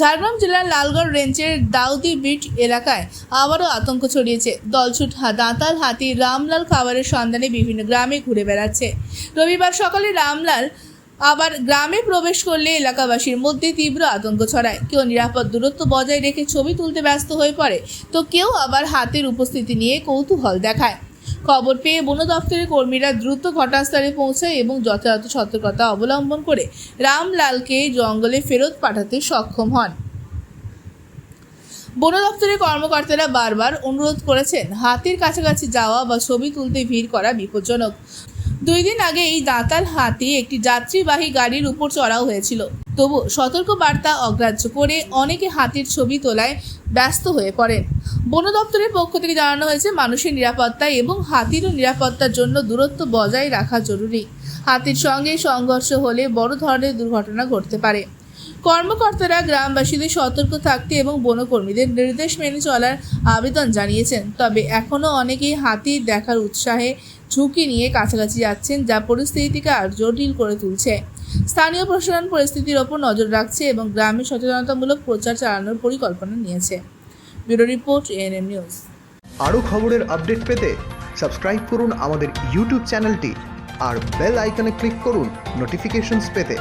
ঝাড়গ্রাম জেলার লালগড় রেঞ্জের দাউদি বিট এলাকায় আবারও আতঙ্ক ছড়িয়েছে। দলছুট দাঁতাল হাতি রামলাল খাবারের সন্ধানে বিভিন্ন গ্রামে ঘুরে বেড়াচ্ছে। রবিবার সকালে রামলাল আবার গ্রামে প্রবেশ করলে এলাকাবাসীর মধ্যে তীব্র আতঙ্ক ছড়ায়। কেউ নিরাপদ দূরত্ব বজায় রেখে ছবি তুলতে ব্যস্ত হয়ে পড়ে। তো কেউ আবার হাতের উপস্থিতি নিয়ে কৌতূহল দেখায়। খবর পেয়ে বন দপ্তরের কর্মীরা দ্রুত ঘটনাস্থলে পৌঁছায় এবং যথাযথ সতর্কতা অবলম্বন করে রামলালকে জঙ্গলে ফেরত পাঠাতে সক্ষম হন। বন দপ্তরের কর্মকর্তারা বারবার অনুরোধ করেছেন হাতির কাছাকাছি যাওয়া বা ছবি তুলতে ভিড় করা বিপজ্জনক। দুই দিন আগে এই দাঁতাল হাতি একটি যাত্রীবাহী গাড়ির উপর চড়াও হয়েছিল। তবু সতর্ক বার্তা অগ্রাহ্য করে অনেকে হাতির ছবি তোলায় ব্যস্ত হয়ে পড়েন। বন দপ্তরের পক্ষ থেকে জানানো হয়েছে, মানুষের নিরাপত্তা এবং হাতিরও নিরাপত্তার জন্য দূরত্ব বজায় রাখা জরুরি। হাতির সঙ্গে সংঘর্ষ হলে বড় ধরনের দুর্ঘটনা ঘটতে পারে। কর্মকর্তারা গ্রামবাসীদের সতর্ক থাকতে এবং বনকর্মীদের নির্দেশ মেনে চলার আবেদন জানিয়েছেন। তবে এখনও অনেকেই হাতি দেখার উৎসাহে ঝুঁকি নিয়ে কাছাকাছি যাচ্ছেন, যা পরিস্থিতিকে আর জটিল করে তুলছে। স্থানীয় প্রশাসন পরিস্থিতির ওপর নজর রাখছে এবং গ্রামে সচেতনতামূলক প্রচার চালানোর পরিকল্পনা নিয়েছে। Bureau report, ANM news. আরও খবরের আপডেট পেতে সাবস্ক্রাইব করুন আমাদের ইউটিউব চ্যানেলটি আর বেল আইকনে ক্লিক করুন নোটিফিকেশনস পেতে।